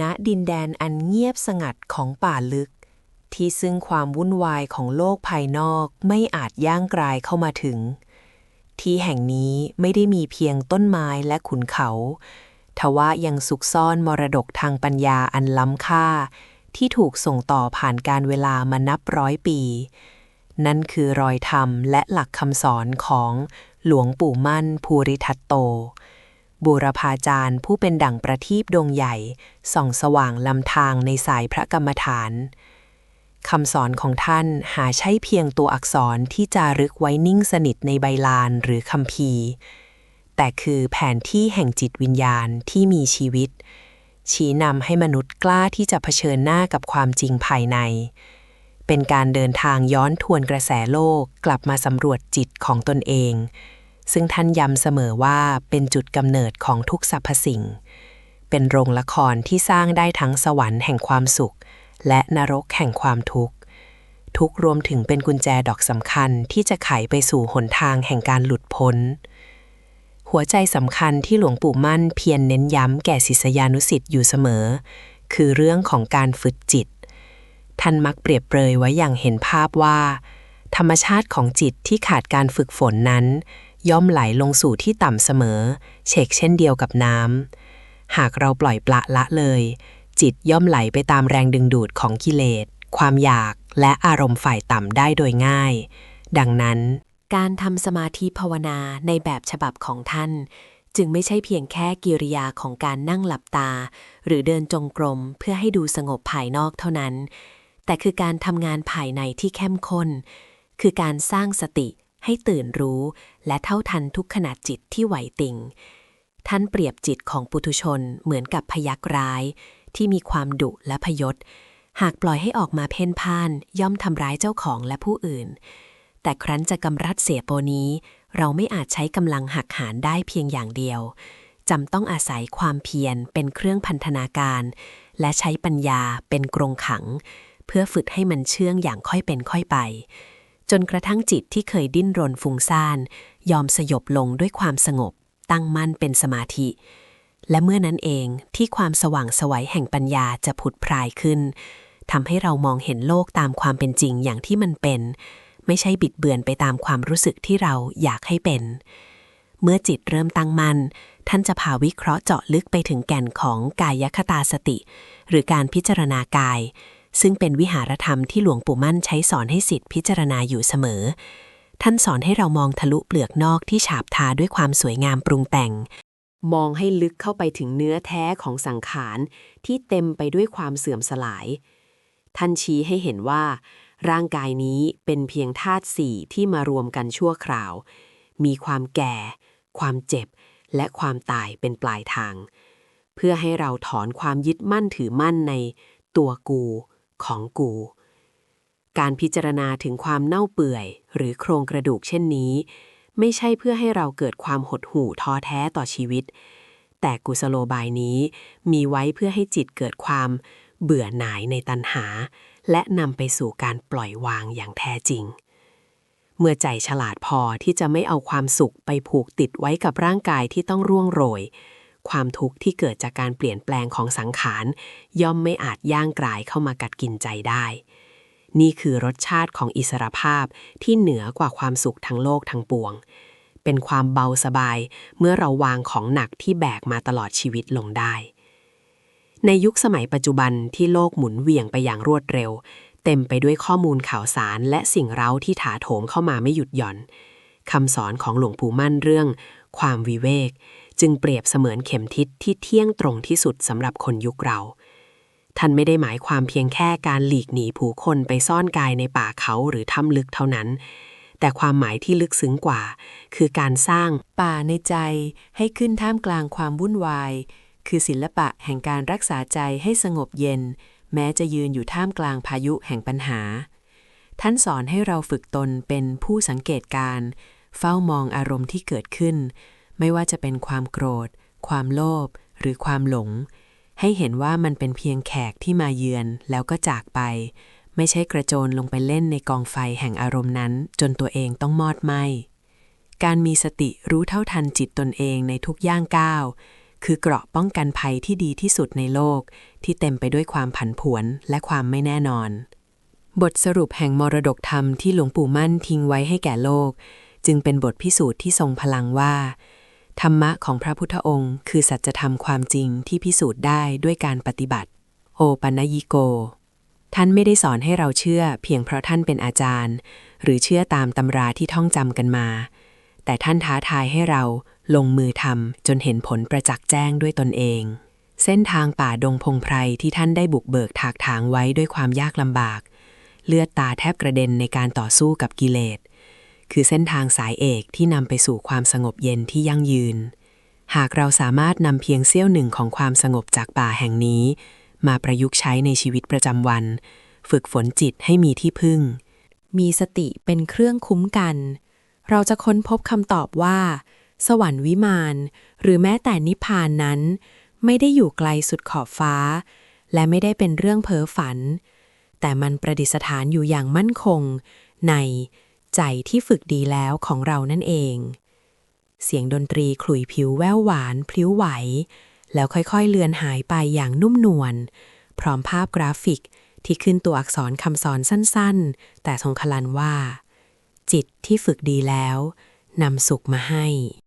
ณดินแดนอันเงียบสงัดของป่าลึก ที่ซึ่งความวุ่นวายของโลกภายนอกไม่อาจย่างกรายเข้ามาถึง ที่แห่งนี้ไม่ได้มีเพียงต้นไม้และขุนเขา ทว่ายังซุกซ่อนมรดกทางปัญญาอันล้ำค่า ที่ถูกส่งต่อผ่านการเวลามานับร้อยปี นั่นคือรอยธรรมและหลักคำสอนของหลวงปู่มั่นภูริทัตโต บูรพาจารย์ผู้เป็นดั่งประทีปดวงใหญ่ส่องสว่างลำทางในสายพระกรรมฐานคำสอนของท่านหาใช่เพียงตัวอักษรที่จารึกไว้นิ่งสนิทในใบลานหรือคำพีแต่คือแผนที่แห่งจิตวิญญาณที่มีชีวิต ชี้นำให้มนุษย์กล้าที่จะเผชิญหน้ากับความจริงภายใน เป็นการเดินทางย้อนทวนกระแสโลกกลับมาสำรวจจิตของตนเอง ซึ่งท่านย้ำเสมอว่าเป็นจุดกำเนิดของทุกสรรพสิ่ง เป็นโรงละครที่สร้างได้ทั้งสวรรค์แห่งความสุข และนรกแห่งความทุกข์ ทุกรวมถึงเป็นกุญแจดอกสำคัญที่จะไขไปสู่หนทางแห่งการหลุดพ้น หัวใจสำคัญที่หลวงปู่มั่นเพียรเน้นย้ำแก่ศิษยานุสิ์อยู่เสมอ คือเรื่องของการฝึกจิต ท่านมักเปรียบเปรยไว้อย่างเห็นภาพว่า ธรรมชาติของจิตที่ขาดการฝึกฝนนั้น ย่อมไหลลงสู่ที่ต่ำเสมอ เชกเช่นเดียวกับน้ำ หากเราปล่อยปละละเลย จิตย่อมไหลไปตามแรงดึงดูดของกิเลส ความอยากและอารมณ์ฝ่ายต่ำได้โดยง่าย ดังนั้น การทำสมาธิภาวนาในแบบฉบับของท่าน จึงไม่ใช่เพียงแค่กิริยาของการนั่งหลับตา หรือเดินจงกรมเพื่อให้ดูสงบภายนอกเท่านั้น แต่คือการทำงานภายในที่เข้มข้น คือการสร้างสติ ให้ตื่นรู้ และเท่าทันทุกขณะจิตที่ไหวติ่ง ท่านเปรียบจิตของปุถุชนเหมือนกับพยักร้าย ที่มีความดุและพยศ หากปล่อยให้ออกมาเพ่นพ่าน ย่อมทำร้ายเจ้าของและผู้อื่น แต่ครั้นจะกำรัดเสียโปนี้ เราไม่อาจใช้กำลังหักหานได้เพียงอย่างเดียวจำต้องอาศัยความเพียรเป็นเครื่องพันธนาการ และใช้ปัญญาเป็นกรงขัง เพื่อฝึกให้มันเชื่องอย่างค่อยเป็นค่อยไป จนกระทั่งจิตที่เคยดิ้นรนฟุ้งซ่าน ยอมสยบลงด้วยความสงบ ตั้งมั่นเป็นสมาธิ และเมื่อนั้นเองที่ความสว่างไสวัยแห่งปัญญาจะผุดพรายขึ้นทำให้เรามองเห็นโลกตามความเป็นจริงอย่างที่มันเป็น ไม่ใช่บิดเบือนไปตามความรู้สึกที่เราอยากให้เป็น เมื่อจิตเริ่มตั้งมั่นท่านจะพาวิเคราะห์เจาะลึกไปถึงแก่นของกายคตาสติ หรือการพิจารณากาย ซึ่งเป็นวิหารธรรมที่หลวงปู่มั่นใช้สอนให้สิทธิพิจารณาอยู่เสมอ ท่านสอนให้เรามองทะลุเปลือกนอกที่ฉาบทาด้วยความสวยงามปรุงแต่ง มองให้ลึกเข้าไปถึงเนื้อแท้ของสังขารที่เต็มไปด้วยความเสื่อมสลาย ท่านชี้ให้เห็นว่า ร่างกายนี้เป็นเพียงธาตุสี่ที่มารวมกันชั่วคราว มีความแก่ ความเจ็บ และความตายเป็นปลายทาง เพื่อให้เราถอนความยึดมั่นถือมั่นในตัวกู ของกู การพิจารณาถึงความเน่าเปื่อย หรือโครงกระดูกเช่นนี้ ไม่ใช่เพื่อให้เราเกิดความหดหู่ท้อแท้ต่อชีวิต แต่กุสโลบายนี้มีไว้เพื่อให้จิตเกิดความเบื่อหน่ายในตัณหา และนำไปสู่การปล่อยวางอย่างแท้จริง เมื่อใจฉลาดพอที่จะไม่เอาความสุขไปผูกติดไว้กับร่างกายที่ต้องร่วงโรย ความทุกข์ที่เกิดจากการเปลี่ยนแปลงของสังขาร ย่อมไม่อาจย่างกลายเข้ามากัดกินใจได้ นี่คือรสชาติของอิสรภาพที่เหนือกว่าความสุขทั้งโลกทั้งปวง เป็นความเบาสบายเมื่อเราวางของหนักที่แบกมาตลอดชีวิตลงได้ ในยุคสมัยปัจจุบันที่โลกหมุนเวียงไปอย่างรวดเร็ว เต็มไปด้วยข้อมูลข่าวสารและสิ่งเร้าที่ถาโถมเข้ามาไม่หยุดหย่อนคำสอนของหลวงปู่มั่นเรื่อง ความวิเวก จึงเปรียบเสมือนเข็มทิศที่เที่ยงตรงที่สุดสำหรับคนยุคเรา ท่านไม่ได้หมายความเพียงแค่การหลีกหนีผู้คนไปซ่อนกายในป่าเขาหรือถ้ำลึกเท่านั้น แต่ความหมายที่ลึกซึ้งกว่า คือการสร้างป่าในใจให้ขึ้นท่ามกลางความวุ่นวาย คือศิลปะแห่งการรักษาใจให้สงบเย็น แม้จะยืนอยู่ท่ามกลางพายุแห่งปัญหา ท่านสอนให้เราฝึกตนเป็นผู้สังเกตการ เฝ้ามองอารมณ์ที่เกิดขึ้น ไม่ว่าจะเป็นความโกรธ ความโลภหรือความหลง ให้เห็นว่ามันเป็นเพียงแขกที่มาเยือนแล้วก็จากไป ไม่ใช่กระโจนลงไปเล่นในกองไฟแห่งอารมณ์นั้น จนตัวเองต้องมอดไหมการมีสติรู้เท่าทันจิตตนเองในทุกย่างก้าวคือเกราะป้องกันภัยที่ดีที่สุดในโลก ที่เต็มไปด้วยความผันผวนและความไม่แน่นอน บทสรุปแห่งมรดกธรรมที่หลวงปู่มั่นทิ้งไว้ให้แก่โลก จึงเป็นบทพิสูจน์ที่ทรงพลังว่า ธรรมะของพระพุทธองค์ คือสัจธรรมความจริงที่พิสูจน์ได้ด้วยการปฏิบัติ โอปัญญิโก ท่านไม่ได้สอนให้เราเชื่อ เพียงเพราะท่านเป็นอาจารย์ หรือเชื่อตามตำราที่ท่องจำกันมา แต่ท่านท้าทายให้เราลงมือทำจนเห็นผลประจักษ์แจ้งด้วยตนเอง เส้นทางป่าดงพงไพรที่ท่านได้บุกเบิกถากถางไว้ด้วยความยากลำบาก เลือดตาแทบกระเด็นในการต่อสู้กับกิเลส คือเส้นทางสายเอกที่นำไปสู่ความสงบเย็นที่ยั่งยืน หากเราสามารถนำเพียงเสี้ยวหนึ่งของความสงบจากป่าแห่งนี้ มาประยุกต์ใช้ในชีวิตประจำวัน ฝึกฝนจิตให้มีที่พึ่ง มีสติเป็นเครื่องคุ้มกัน เราจะค้นพบคำตอบว่า สวรรค์วิมาน หรือแม้แต่นิพพานนั้น ไม่ได้อยู่ไกลสุดขอบฟ้า และไม่ได้เป็นเรื่องเพ้อฝัน แต่มันประดิษฐานอยู่อย่างมั่นคงใน ใจที่ฝึกดีแล้วของเรานั่นเอง เสียงดนตรีขลุ่ยผิวแววหวานพลิ้วไหว แล้วค่อยๆเลือนหายไปอย่างนุ่มนวล พร้อมภาพกราฟิกที่ขึ้นตัวอักษรคำสอนสั้นๆ แต่ทรงคลันว่า จิตที่ฝึกดีแล้วนำสุขมาให้